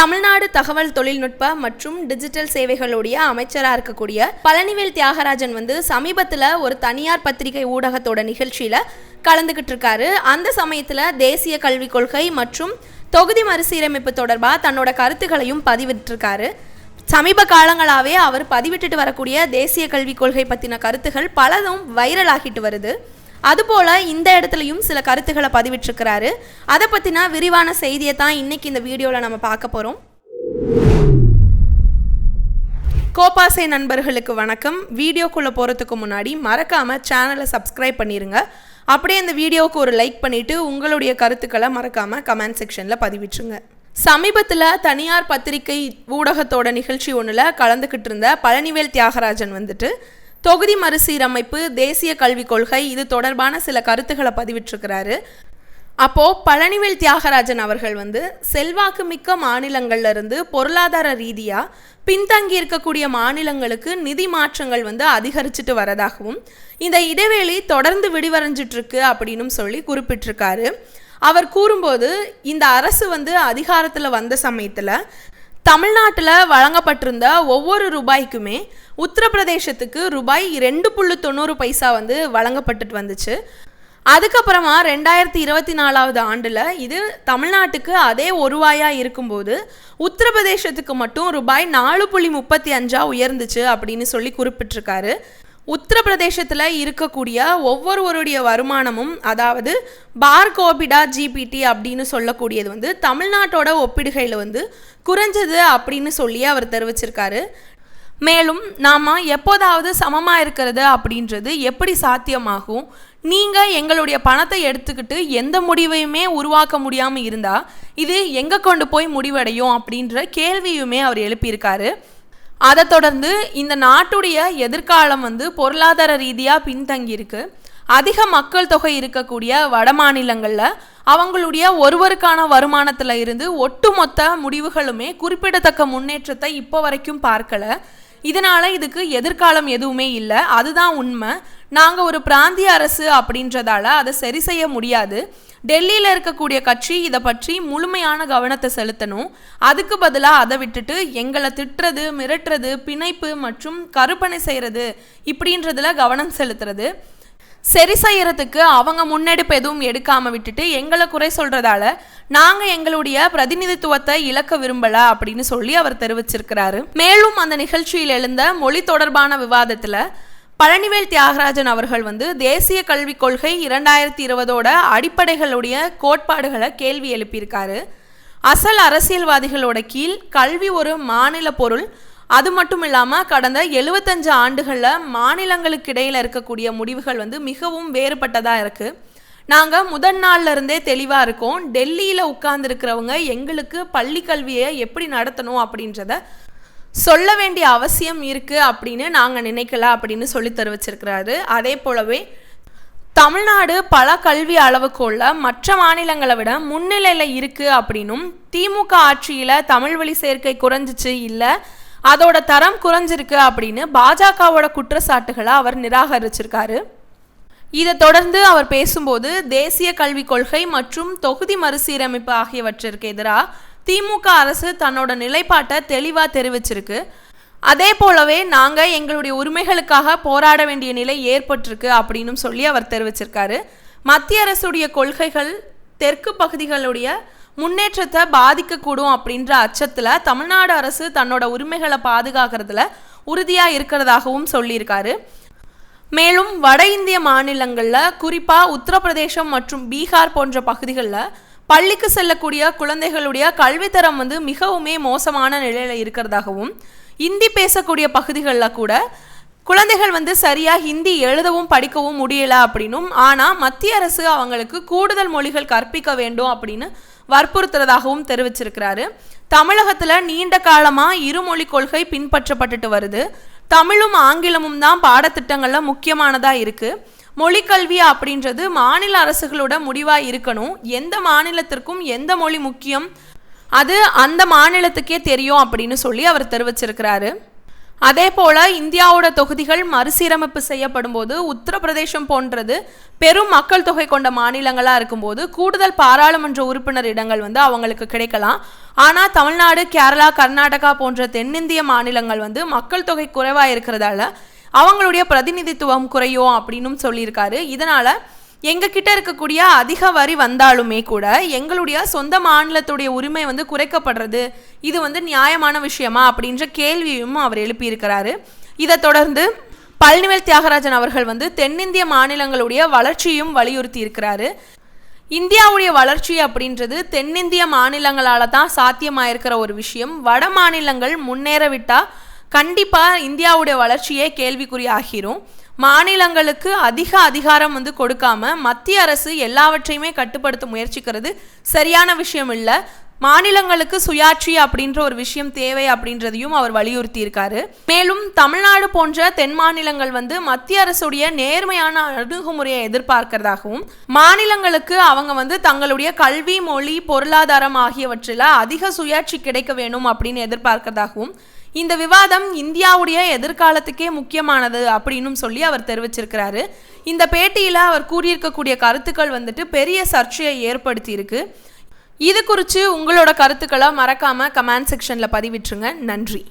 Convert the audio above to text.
தமிழ்நாடு தகவல் தொழில்நுட்ப மற்றும் டிஜிட்டல் சேவைகளுடைய அமைச்சராக இருக்கக்கூடிய பழனிவேல் தியாகராஜன் வந்து சமீபத்தில் ஒரு தனியார் பத்திரிகை ஊடகத்தோட நிகழ்ச்சியில் கலந்துக்கிட்டு இருக்காரு. அந்த சமயத்தில் தேசிய கல்விக் கொள்கை மற்றும் தொகுதி மறுசீரமைப்பு தொடர்பாக தன்னோட கருத்துக்களையும் பதிவிட்டிருக்காரு. சமீப காலங்களாகவே அவர் பதிவிட்டுட்டு வரக்கூடிய தேசிய கல்விக் கொள்கை பற்றின கருத்துகள் பலதும் வைரல் ஆகிட்டு வருது. அதுபோல் இந்த இடத்துலையும் சில கருத்துக்களை பதிவிட்டிருக்கிறாரு. அதை பற்றின விரிவான செய்தியை தான் இன்னைக்கு இந்த வீடியோவில் நம்ம பார்க்க போகிறோம் கோபாசை நண்பர்களுக்கு வணக்கம். வீடியோக்குள்ளே போகிறதுக்கு முன்னாடி மறக்காமல் சேனலை சப்ஸ்கிரைப் பண்ணிடுங்க அப்படியே இந்த வீடியோவுக்கு ஒரு லைக் பண்ணிவிட்டு உங்களுடைய கருத்துக்களை மறக்காமல் கமெண்ட் செக்ஷனில் பதிவிட்டுருங்க. சமீபத்தில் தனியார் பத்திரிகை ஊடகத்தோட நிகழ்ச்சி ஒன்றில் கலந்துக்கிட்டு இருந்த பழனிவேல் தியாகராஜன் வந்துட்டு தொகுதி மறுசீரமைப்பு தேசிய கல்விக் கொள்கை இது தொடர்பான சில கருத்துக்களை பதிவிட்டிருக்கிறாரு. அப்போது பழனிவேல் தியாகராஜன் அவர்கள் வந்து செல்வாக்கு மிக்க மாநிலங்கள்ல இருந்து பொருளாதார ரீதியாக பின்தங்கி இருக்கக்கூடிய மாநிலங்களுக்கு நிதி மாற்றங்கள் வந்து அதிகரிச்சுட்டு வரதாகவும் இந்த இடைவெளி தொடர்ந்து விடிவரைஞ்சிட்டு இருக்கு அப்படின்னும் சொல்லி குறிப்பிட்டிருக்காரு. அவர் கூறும்போது இந்த அரசு வந்து அதிகாரத்தில் வந்த சமயத்தில் தமிழ்நாட்டில் வழங்கப்பட்டிருந்த ஒவ்வொரு ரூபாய்க்குமே உத்தரப்பிரதேசத்துக்கு ரூபாய் ரெண்டு புள்ளி தொண்ணூறு பைசா வந்து வழங்கப்பட்டுட்டு வந்துச்சு. அதுக்கப்புறமா ரெண்டாயிரத்தி இருபத்தி நாலாவது ஆண்டில் இது தமிழ்நாட்டுக்கு அதே ஒரு ரூபாயாக இருக்கும்போது உத்தரப்பிரதேசத்துக்கு மட்டும் ரூபாய் நாலு புள்ளி முப்பத்தி அஞ்சா உயர்ந்துச்சு அப்படின்னு சொல்லி குறிப்பிட்டிருக்காரு. உத்தரப்பிரதேசத்தில் இருக்கக்கூடிய ஒவ்வொருவருடைய வருமானமும் அதாவது பார்கோபிடா ஜிபிடி அப்படின்னு சொல்லக்கூடியது வந்து தமிழ்நாட்டோட ஒப்பிடுகையில் வந்து குறைஞ்சது அப்படின்னு சொல்லி அவர் தெரிவிச்சிருக்காரு. மேலும் நாம் எப்போதாவது சமமாக இருக்கிறது அப்படின்றது எப்படி சாத்தியமாகும்? நீங்கள் எங்களுடைய பணத்தை எடுத்துக்கிட்டு எந்த முடிவையுமே உருவாக்க முடியாமல் இருந்தால் இது எங்கே கொண்டு போய் முடிவடையும் அப்படின்ற கேள்வியுமே அவர் எழுப்பியிருக்காரு. அதை தொடர்ந்து இந்த நாட்டுடைய எதிர்காலம் வந்து பொருளாதார ரீதியாக பின்தங்கியிருக்கு. அதிக மக்கள் தொகை இருக்கக்கூடிய வட மாநிலங்களில் அவங்களுடைய ஒருவருக்கான வருமானத்தில் இருந்து ஒட்டுமொத்த முடிவுகளுமே குறிப்பிடத்தக்க முன்னேற்றத்தை இப்போ வரைக்கும் பார்க்கல. இதனால் இதுக்கு எதிர்காலம் எதுவுமே இல்லை. அதுதான் உண்மை. நாங்கள் ஒரு பிராந்திய அரசு அப்படின்றதால அதை சரி செய்ய முடியாது. டெல்லியில் இருக்கக்கூடிய கட்சி இதை பற்றி முழுமையான கவனத்தை செலுத்தணும். அதுக்கு பதிலாக அதை விட்டுட்டு எங்களை திட்டுறது மிரட்டுறது பிணைப்பு மற்றும் கருப்பனை செய்கிறது இப்படின்றதுல கவனம் செலுத்துறது. சரி செய்யறதுக்கு அவங்க முன்னெடுப்பு எதுவும் எடுக்காம விட்டுட்டு எங்களை குறை சொல்றதால நாங்க எங்களுடைய பிரதிநிதித்துவத்தை இழக்க விரும்பல அப்படின்னு சொல்லி அவர் தெரிவிச்சிருக்கிறாரு. மேலும் அந்த நிகழ்ச்சியில் எழுந்த மொழி தொடர்பான விவாதத்துல பழனிவேல் தியாகராஜன் அவர்கள் வந்து தேசிய கல்விக் கொள்கை இரண்டாயிரத்தி இருபதோட அடிப்படைகளுடைய கோட்பாடுகளை கேள்வி எழுப்பியிருக்காரு. அசல் அரசியல்வாதிகளோட கீழ் கல்வி ஒரு மாநில பொருள். அது மட்டும் இல்லாமல் கடந்த எழுபத்தஞ்சு ஆண்டுகளில் மாநிலங்களுக்கு இடையில் இருக்கக்கூடிய முடிவுகள் வந்து மிகவும் வேறுபட்டதாக இருக்குது நாங்கள் முதல் நாள்ல இருந்தே தெளிவாக இருக்கோம். டெல்லியில் உட்கார்ந்துருக்கிறவங்க எங்களுக்கு பள்ளி கல்வியை எப்படி நடத்தணும் அப்படின்றத சொல்ல வேண்டிய அவசியம் இருக்குது அப்படின்னு நாங்கள் நினைக்கல அப்படின்னு சொல்லி தெரிவிச்சிருக்கிறாரு. அதே போலவே தமிழ்நாடு பல கல்வி அளவுக்குள்ள மற்ற மாநிலங்களை விட முன்னிலையில் இருக்குது அப்படின்னும் திமுக ஆட்சியில் தமிழ் வழி சேர்க்கை குறைஞ்சிச்சு இல்லை அதோட தரம் குறைஞ்சிருக்கு அப்படின்னு பாஜகவோட குற்றச்சாட்டுகளை அவர் நிராகரிச்சிருக்காரு. இதை தொடர்ந்து அவர் பேசும்போது தேசிய கல்விக் கொள்கை மற்றும் தொகுதி மறுசீரமைப்பு ஆகியவற்றிற்கு எதிராக திமுக அரசு தன்னோட நிலைப்பாட்டை தெளிவாக தெரிவிச்சிருக்கு. அதே போலவே நாங்கள் எங்களுடைய உரிமைகளுக்காக போராட வேண்டிய நிலை ஏற்பட்டிருக்கு அப்படின்னு சொல்லி அவர் தெரிவிச்சிருக்காரு. மத்திய அரசுடைய கொள்கைகள் தெற்கு பகுதிகளுடைய முன்னேற்றத்தை பாதிக்கக்கூடும் அப்படின்ற அச்சத்தில் தமிழ்நாடு அரசு தன்னோட உரிமைகளை பாதுகாக்கிறதுல உறுதியாக இருக்கிறதாகவும் சொல்லியிருக்காரு. மேலும் வட இந்திய மாநிலங்களில் குறிப்பாக உத்தரப்பிரதேசம் மற்றும் பீகார் போன்ற பகுதிகளில் பள்ளிக்கு செல்லக்கூடிய குழந்தைகளுடைய கல்வித்தரம் வந்து மிகவுமே மோசமான நிலையில் இருக்கிறதாகவும் இந்தி பேசக்கூடிய பகுதிகளில் கூட குழந்தைகள் வந்து சரியாக ஹிந்தி எழுதவும் படிக்கவும் முடியல அப்படின்னும் ஆனால் மத்திய அரசு அவங்களுக்கு கூடுதல் மொழிகள் கற்பிக்க வேண்டும் அப்படின்னு வற்புறுத்துறதாகவும் தெரிவிச்சிருக்கிறாரு. தமிழகத்தில் நீண்ட காலமாக இருமொழி கொள்கை பின்பற்றப்பட்டுட்டு வருது. தமிழும் ஆங்கிலமும் தான் பாடத்திட்டங்களில் முக்கியமானதாக இருக்குது மொழிக்கல்வி அப்படின்றது மாநில அரசுகளோட முடிவாக இருக்கணும். எந்த மாநிலத்திற்கும் எந்த மொழி முக்கியம்? அது அந்த மாநிலத்துக்கே தெரியும் அப்படின்னு சொல்லி அவர் தெரிவிச்சிருக்கிறாரு. அதே போல் இந்தியாவோட தொகுதிகள் மறுசீரமைப்பு செய்யப்படும் போது உத்தரப்பிரதேசம் போன்றது பெரும் மக்கள் தொகை கொண்ட மாநிலங்களாக இருக்கும்போது கூடுதல் பாராளுமன்ற உறுப்பினர் இடங்கள் வந்து அவங்களுக்கு கிடைக்கலாம். ஆனால் தமிழ்நாடு கேரளா கர்நாடகா போன்ற தென்னிந்திய மாநிலங்கள் வந்து மக்கள் தொகை குறைவாக இருக்கிறதால அவங்களுடைய பிரதிநிதித்துவம் குறையும் அப்படின்னு சொல்லியிருக்காரு. இதனால எங்ககிட்ட இருக்கக்கூடிய அதிக வரி வந்தாலுமே கூட எங்களுடைய சொந்த மாநிலத்துடைய உரிமை வந்து குறைக்கப்படுறது இது வந்து நியாயமான விஷயமா அப்படின்ற கேள்வியும் அவர் எழுப்பியிருக்கிறாரு. இதை தொடர்ந்து பழனிவேல் தியாகராஜன் அவர்கள் வந்து தென்னிந்திய மாநிலங்களுடைய வளர்ச்சியும் வலியுறுத்தி இருக்கிறாரு இந்தியாவுடைய வளர்ச்சி அப்படின்றது தென்னிந்திய மாநிலங்களால தான் சாத்தியமாயிருக்கிற ஒரு விஷயம். வட மாநிலங்கள் முன்னேற விட்டால் கண்டிப்பாக இந்தியாவுடைய வளர்ச்சியே கேள்விக்குறி ஆகிரும் மாநிலங்களுக்கு அதிக அதிகாரம் வந்து கொடுக்காம மத்திய அரசு எல்லாவற்றையுமே கட்டுப்படுத்த முயற்சிக்கிறது சரியான விஷயம் இல்லை. மாநிலங்களுக்கு சுயாட்சி அப்படின்ற ஒரு விஷயம் தேவை அப்படின்றதையும் அவர் வலியுறுத்தி இருக்காரு மேலும் தமிழ்நாடு போன்ற தென் மாநிலங்கள் வந்து மத்திய அரசுடைய நேர்மையான அணுகுமுறையை எதிர்பார்க்கிறதாகவும் மாநிலங்களுக்கு அவங்க வந்து தங்களுடைய கல்வி மொழி பொருளாதாரம் ஆகியவற்றில் அதிக சுயாட்சி கிடைக்க வேணும் அப்படின்னு எதிர்பார்க்கிறதாகவும் இந்த விவாதம் இந்தியாவுடைய எதிர்காலத்துக்கே முக்கியமானது அப்படின்னு சொல்லி அவர் தெரிவிச்சிருக்கிறாரு. இந்த பேட்டியில் அவர் கூறியிருக்கக்கூடிய கருத்துக்கள் வந்துட்டு பெரிய சர்ச்சையை ஏற்படுத்தியிருக்கு. இது குறித்து உங்களோட கருத்துக்களை மறக்காமல் கமெண்ட் செக்ஷனில் பதிவிட்டுருங்க. நன்றி.